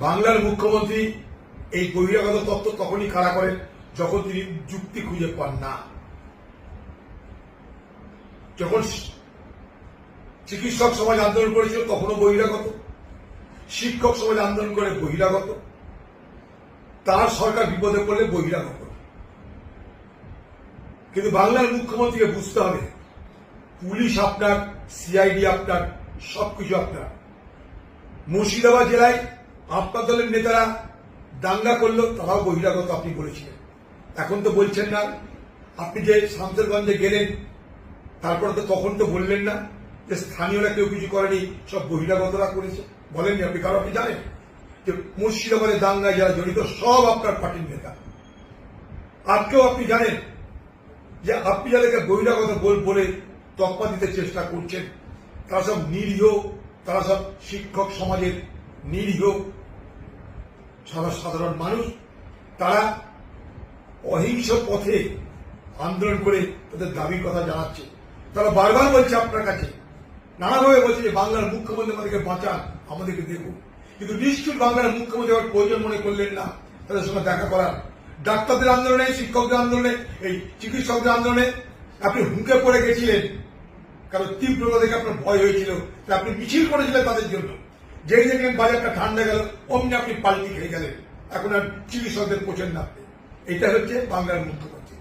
বাংলার মুখ্যমন্ত্রী এই বহিরাগত তত্ত্ব তখনই খাড়া করেন যখন তিনি যুক্তি খুঁজে পান না। যখন চিকিৎসক সমাজ আন্দোলন করেছিল, তখনও বহিরাগত। শিক্ষক সমাজ আন্দোলন করে বহিরাগত। তার সরকার বিপদে পড়লে বহিরাগত। কিন্তু বাংলার মুখ্যমন্ত্রীকে বুঝতে হবে, পুলিশ আপনার, সিআইডি আপনার, সবকিছু আপনার। মুর্শিদাবাদ জেলায় আপনার দলের নেতারা দাঙ্গা করল, তারাও বহিরাগত আপনি বলেছিলেন। এখন তো বলছেন না। আপনি যে শামসেরগঞ্জে গেলেন, তারপরে তো তখন তো বললেন না যে স্থানীয়রা কেউ কিছু করেনি, সব বহিরাগতরা করেছে। বলেননি আপনি কারও আপনি জানেন যে মুর্শিদাবাদে দাঙ্গায় যারা জড়িত, সব আপনার পার্টির নেতা। আজকেও আপনি জানেন যে আপনি যাদেরকে বহিরাগত বল তকমা দিতে চেষ্টা করছেন, তারা সব নিরীহ, তারা সব শিক্ষক সমাজের নিরীহ সারা সাধারণ মানুষ, তারা অহিংস পথে আন্দোলন করে তাদের দাবির কথা জানাচ্ছে। তারা বারবার বলছে আপনার কাছে। নানাভাবে বলছে যে বাংলার মুখ্যমন্ত্রী আমাদেরকে বাঁচান, আমাদেরকে দেখুন। কিন্তু নিশ্চয় বাংলার মুখ্যমন্ত্রী আবার প্রয়োজন মনে করলেন না। তাদের সঙ্গে দেখা করার। ডাক্তারদের আন্দোলনে, শিক্ষকদের আন্দোলনে, এই চিকিৎসকদের আন্দোলনে আপনি হুঁকে পড়ে গেছিলেন। কারণ তীব্রতা দেখে আপনার ভয় হয়েছিল। আপনি মিছিল করেছিলেন তাদের জন্য। যেই দেখলেন বাজারটা ঠান্ডা গেল, অমনি আপনি পাল্টি খেয়ে গেলেন। এখন আর চিকিৎসকদের পোষেন না এটা হচ্ছে বাংলার মুখ্যমন্ত্রী।